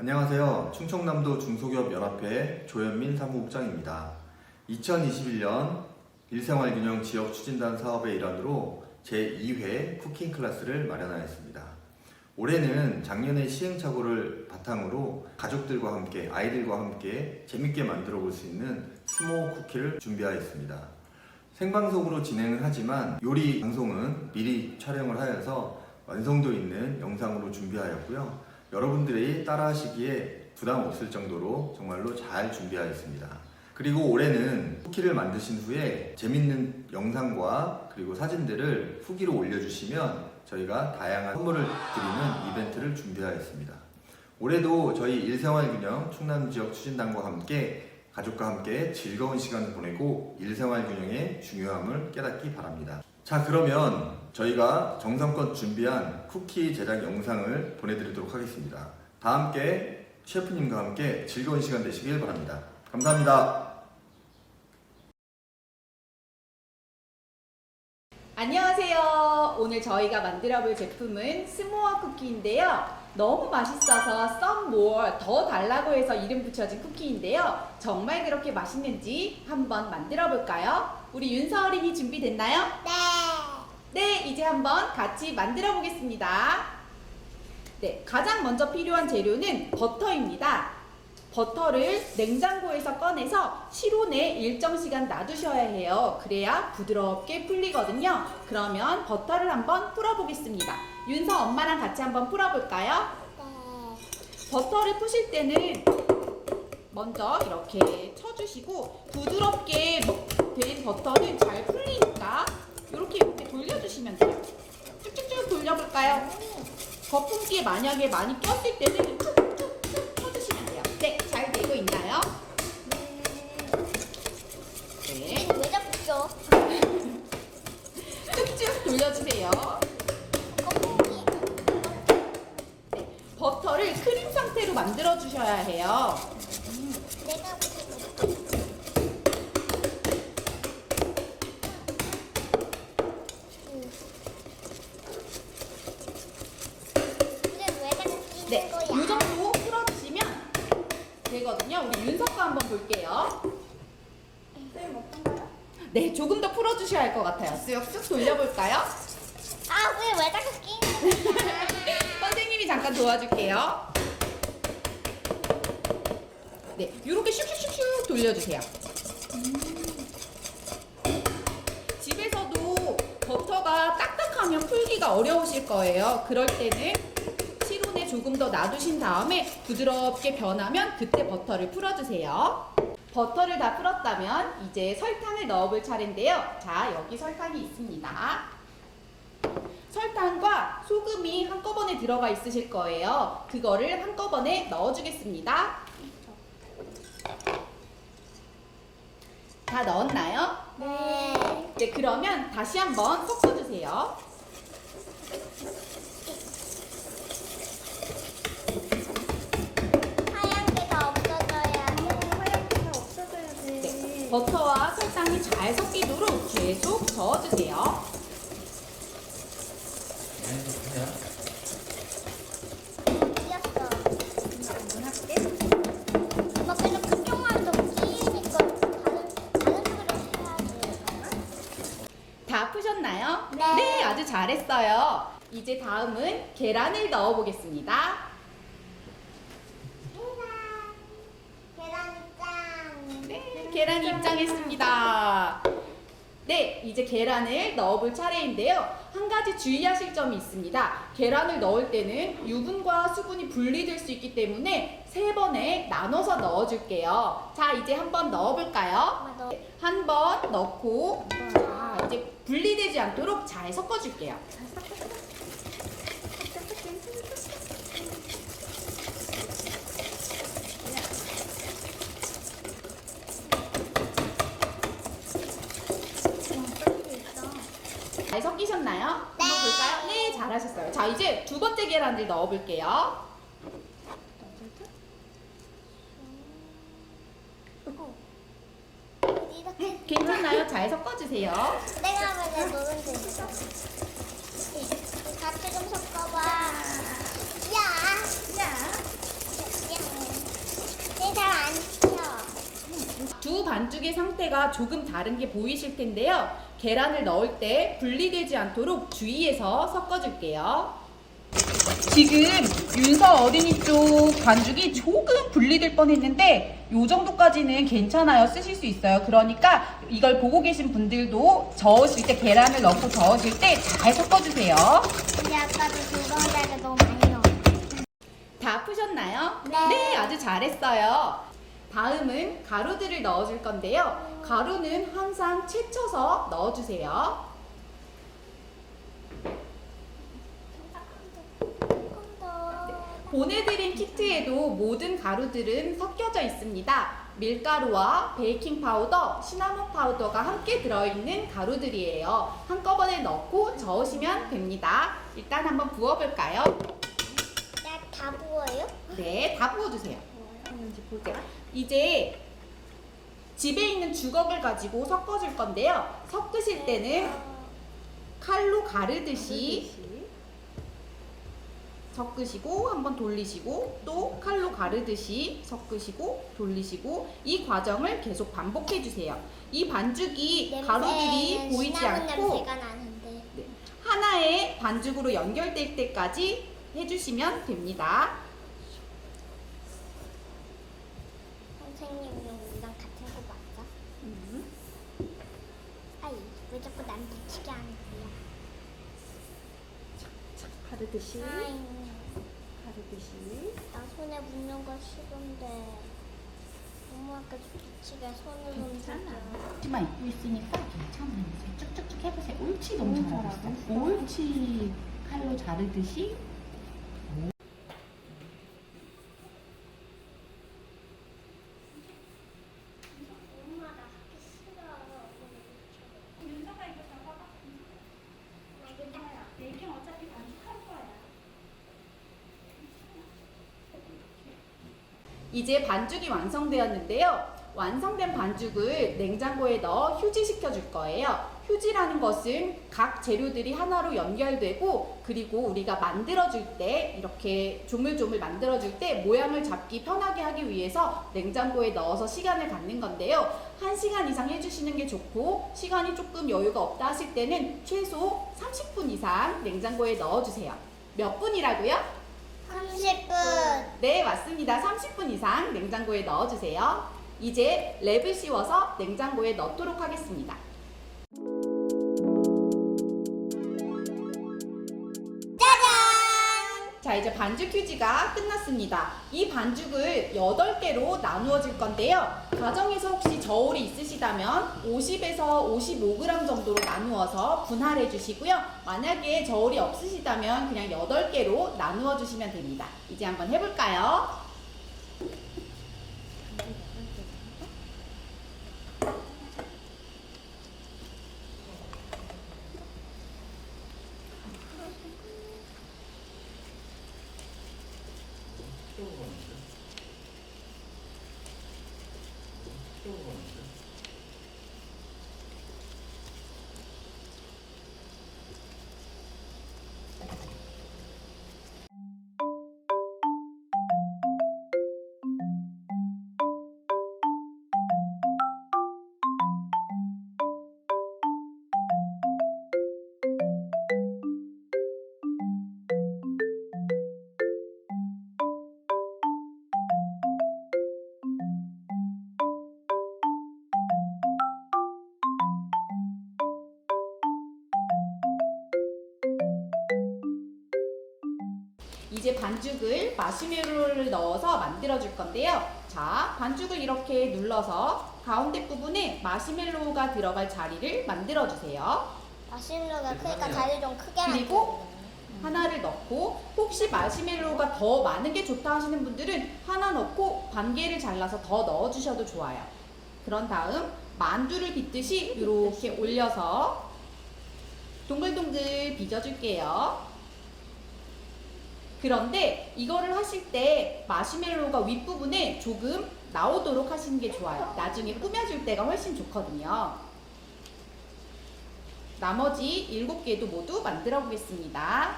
안녕하세요. 충청남도 중소기업연합회 조현민 사무국장입니다. 2021년 일생활균형 지역 추진단 사업의 일환으로 제2회 쿠킹 클래스를 마련하였습니다. 올해는 작년의 시행착오를 바탕으로 가족들과 함께, 아이들과 함께 재밌게 만들어 볼 수 있는 스모어 쿠키를 준비하였습니다. 생방송으로 진행을 하지만 요리 방송은 미리 촬영을 하여서 완성도 있는 영상으로 준비하였고요. 여러분들이 따라하시기에 부담 없을 정도로 정말로 잘 준비하였습니다. 그리고 올해는 쿠키를 만드신 후에 재밌는 영상과 그리고 사진들을 후기로 올려주시면 저희가 다양한 선물을 드리는 이벤트를 준비하였습니다. 올해도 저희 일생활균형 충남 지역 추진단과 함께 가족과 함께 즐거운 시간을 보내고 일생활균형의 중요함을 깨닫기 바랍니다. 자, 그러면 저희가 정성껏 준비한 쿠키 제작 영상을 보내드리도록 하겠습니다. 다 함께 셰프님과 함께 즐거운 시간 되시길 바랍니다. 감사합니다. 안녕하세요. 오늘 저희가 만들어 볼 제품은 스모어 쿠키인데요. 너무 맛있어서 썸모어 더 달라고 해서 이름 붙여진 쿠키인데요. 정말 그렇게 맛있는지 한번 만들어 볼까요? 우리 윤서 어린이 준비됐나요? 네. 네, 이제 한번 같이 만들어 보겠습니다. 네, 가장 먼저 필요한 재료는 버터입니다. 버터를 냉장고에서 꺼내서 실온에 일정 시간 놔두셔야 해요. 그래야 부드럽게 풀리거든요. 그러면 버터를 한번 풀어보겠습니다. 윤서 엄마랑 같이 한번 풀어볼까요? 네. 버터를 푸실 때는 먼저 이렇게 쳐주시고 부드럽게 된 버터는 잘 풀리니까 이렇게 이렇게 돌려주시면 돼요. 쭉쭉쭉 돌려 볼까요? 거품기에 만약에 많이 꼈을 때는 툭툭툭 쳐주시면 돼요. 네, 잘 되고 있나요? 네, 왜 자꾸 줘? 쭉쭉 돌려주세요. 거품이. 네, 버터를 크림 상태로 만들어 주셔야 해요. 내가 근데 왜 자꾸 끼는 네, 거야? 이 정도 풀어주시면 되거든요. 우리 윤석거 한번 볼게요. 쌤 어떤가요? 네, 조금 더 풀어주셔야 할 것 같아요. 쓱쓱 돌려볼까요? 아, 왜, 왜 자꾸 끼는 거야? 선생님이 잠깐 도와줄게요. 네, 이렇게 슉슉슉슉 돌려주세요. 집에서도 버터가 딱딱하면 풀기가 어려우실 거예요. 그럴 때는 실온에 조금 더 놔두신 다음에 부드럽게 변하면 그때 버터를 풀어주세요. 버터를 다 풀었다면 이제 설탕을 넣어볼 차례인데요. 자, 여기 설탕이 있습니다. 설탕과 소금이 한꺼번에 들어가 있으실 거예요. 그거를 한꺼번에 넣어주겠습니다. 다 넣었나요? 네. 네, 그러면 다시 한번 섞어주세요. 버터와 설탕이 잘 섞이도록 계속 저어주세요. 다 푸셨나요? 네. 아주 잘했어요. 이제 다음은 계란을 넣어보겠습니다. 계란 짱. 네, 계란이 입장했습니다. 네, 이제 계란을 넣어볼 차례인데요. 한 가지 주의하실 점이 있습니다. 계란을 넣을 때는 유분과 수분이 분리될 수 있기 때문에 세 번에 나눠서 넣어줄게요. 자, 이제 한번 넣어볼까요? 엄마 너한번 넣고, 자, 이제 분리되지 않도록 잘 섞어줄게요. 잘 섞이셨나요? 네. 한번 볼까요? 네, 잘하셨어요. 자, 이제 두 번째 계란을 넣어볼게요. 괜찮나요? 잘 섞어주세요. 내가 한번 넣으면 되 같이 좀 섞어봐. 야! 야! 잘안 튀어. 두 반죽의 상태가 조금 다른 게 보이실 텐데요. 계란을 넣을 때 분리되지 않도록 주의해서 섞어줄게요. 지금 윤서 어린이 쪽 반죽이 조금 분리될 뻔했는데 요 정도까지는 괜찮아요. 쓰실 수 있어요. 그러니까 이걸 보고 계신 분들도 저으실 때 계란을 넣고 저으실 때 잘 섞어주세요. 근데 아까도 두번째가 너무 많이 넣어. 다 푸셨나요? 네. 아주 잘했어요. 다음은 가루들을 넣어줄 건데요. 가루는 항상 채쳐서 넣어주세요. 더. 보내드린 키트에도 모든 가루들은 섞여져 있습니다. 밀가루와 베이킹 파우더, 시나몬 파우더가 함께 들어있는 가루들이에요. 한꺼번에 넣고 저으시면 됩니다. 일단 한번 부어볼까요? 다 부어요? 네, 다 부어주세요. 볼게요. 이제 집에 있는 주걱을 가지고 섞어줄 건데요. 섞으실 때는 칼로 가르듯이 섞으시고 한번 돌리시고 또 칼로 가르듯이 섞으시고 돌리시고 이 과정을 계속 반복해 주세요. 이 반죽이 가루들이 보이지 않고 나는데. 하나의 반죽으로 연결될 때까지 해주시면 됩니다. 선생님 우리랑 같은 거 맞아? 음. 아이 왜 자꾸 난 붙이게 하는 거야? 가르듯이 아이 가르듯이 나 손에 묻는 거 싫은데 엄마가 붙이게 손을 괜찮아. 치마 입고 있으니까. 이제 쭉쭉쭉 해보세요. 옳지 너무 잘하셨어. 옳지 칼로 자르듯이. 엄마 나 하기 싫어. 윤서가 이거 잡아봐. 윤서야, 얘긴 어차피 반죽할 거야. 이제 반죽이 완성되었는데요. 완성된 반죽을 냉장고에 넣어 휴지시켜 줄 거예요. 휴지라는 것은 각 재료들이 하나로 연결되고 그리고 우리가 만들어 줄 때 이렇게 조물조물 만들어 줄 때 모양을 잡기 편하게 하기 위해서 냉장고에 넣어서 시간을 갖는 건데요. 1시간 이상 해주시는 게 좋고 시간이 조금 여유가 없다 하실 때는 최소 30분 이상 냉장고에 넣어 주세요. 몇 분이라고요? 30분. 네, 맞습니다. 30분 이상 냉장고에 넣어주세요. 이제 랩을 씌워서 냉장고에 넣도록 하겠습니다. 자, 이제 반죽 휴지가 끝났습니다. 이 반죽을 8개로 나누어질 건데요. 가정에서 혹시 저울이 있으시다면 50에서 55g 정도로 나누어서 분할해 주시고요. 만약에 저울이 없으시다면 그냥 8개로 나누어 주시면 됩니다. 이제 한번 해볼까요? 이제 반죽을 마시멜로를 넣어서 만들어 줄 건데요. 자, 반죽을 이렇게 눌러서 가운데 부분에 마시멜로가 들어갈 자리를 만들어 주세요. 마시멜로가 크니까 자리 좀 크게 그리고 하나를 넣고 혹시 마시멜로가 더 많은 게 좋다 하시는 분들은 하나 넣고 반 개를 잘라서 더 넣어 주셔도 좋아요. 그런 다음 만두를 빚듯이 이렇게 올려서 동글동글 빚어줄게요. 그런데 이거를 하실 때 마시멜로가 윗부분에 조금 나오도록 하시는 게 좋아요. 나중에 꾸며줄 때가 훨씬 좋거든요. 나머지 7개도 모두 만들어 보겠습니다.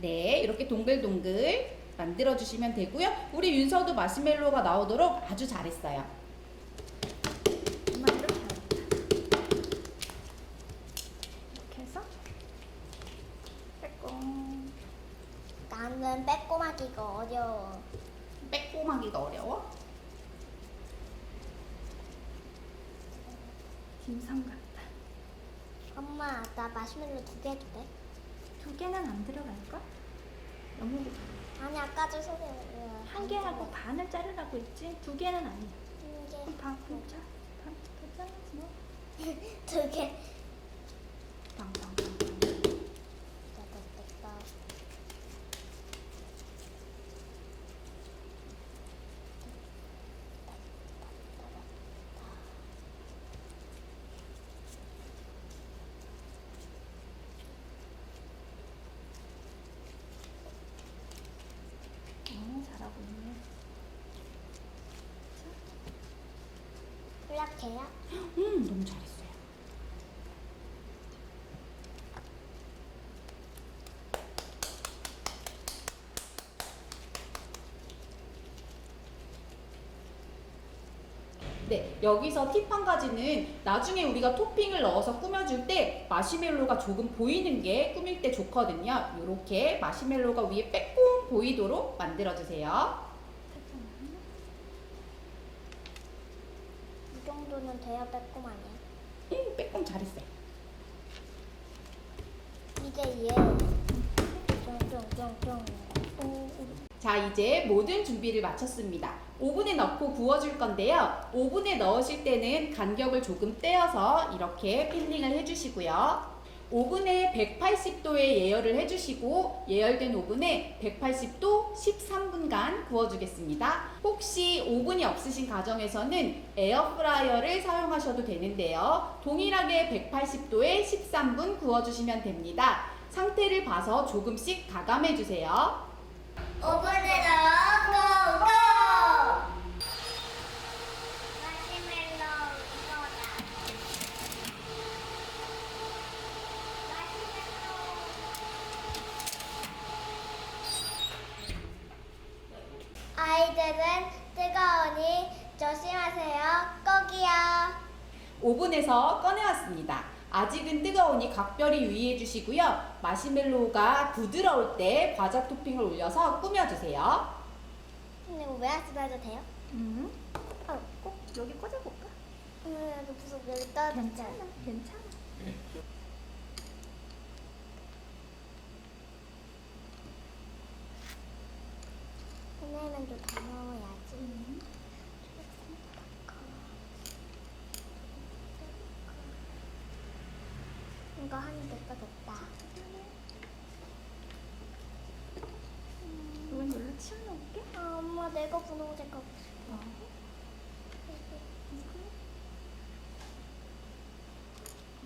네, 이렇게 동글동글 만들어 주시면 되고요. 우리 윤서도 마시멜로가 나오도록 아주 잘했어요. 엄마 이렇게 하겠다. 이렇게 해서 빼꼼. 나는 빼꼼하기가 어려워. 빼꼼하기가 어려워? 김성 같다. 엄마, 나 마시멜로 두 개 해도 돼? 두 개는 안 들어갈걸? 너무 아니, 아까 저 소리 한 개하고 반을 자르라고 했지? 두 개는 아니야. 그럼 반 굵자. 반더 잘라서 뭐. 두 개. 빵빵빵. 따따따따. 어, 잘하고 있네. 이렇게요? 음, 너무 잘했어요. 네, 여기서 팁 한 가지는 나중에 우리가 토핑을 넣어서 꾸며줄 때 마시멜로가 조금 보이는 게 꾸밀 때 좋거든요. 이렇게 마시멜로가 위에 빼꼼 보이도록 만들어주세요. 이 정도는 돼야 빼꼼 아니야? 음, 빼꼼 잘했어요. 이제 얘. 쫑쫑쫑쫑. 자, 이제 모든 준비를 마쳤습니다. 오븐에 넣고 구워줄 건데요. 오븐에 넣으실 때는 간격을 조금 떼어서 이렇게 필링을 해주시고요. 오븐에 180도에 예열을 해주시고 예열된 오븐에 180도 13분간 구워주겠습니다. 혹시 오븐이 없으신 가정에서는 에어프라이어를 사용하셔도 되는데요. 동일하게 180도에 13분 구워주시면 됩니다. 상태를 봐서 조금씩 가감해주세요. 오븐에 넣어 고고 마시멜로 이거다 아이들은 뜨거우니 조심하세요 꼭이요 오븐에서 꺼내왔습니다. 아직은 뜨거우니 각별히 유의해 주시고요. 마시멜로우가 부드러울 때 과자 토핑을 올려서 꾸며주세요. 근데 이거 왜 쓰다도 돼요? 음. 아, 꼭 여기 꽂아볼까? 음, 여기 무슨 여기 떨어졌잖아 괜찮아, 괜찮아. 오늘은 좀더 넣어야지. 이거 하면 될거 됐다. 이건 놀러 치워놓을게. 아, 내가 분홍색 하고 싶어.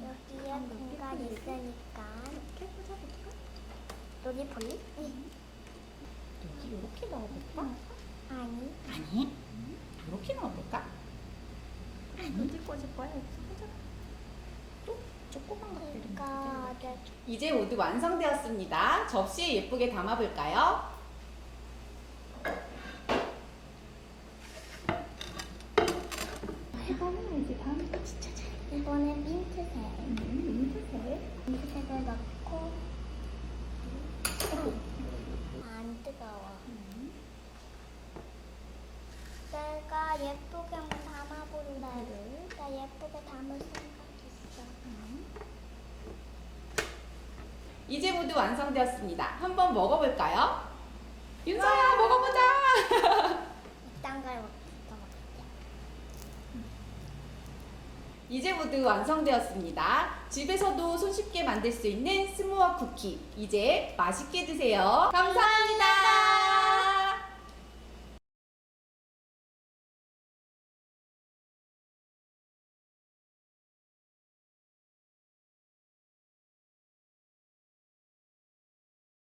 여기에 공간 있으니까 이렇게 꽂아볼까? 여기 볼리? 여기 이렇게 넣어볼까? 아니. 아니, 이렇게 넣어볼까? 어디 꽂을 거야? 여기서 꽂아. 또 조그만 그러니까 이제 모두 완성되었습니다. 접시에 예쁘게 담아볼까요? 이거는 이제 다음에 진짜 잘. 이번에 이제 모두 완성되었습니다. 한번 먹어볼까요? 윤서야, 먹어보자! 이딴 걸 먹을게. 이제 모두 완성되었습니다. 집에서도 손쉽게 만들 수 있는 스모어 쿠키. 이제 맛있게 드세요. 감사합니다.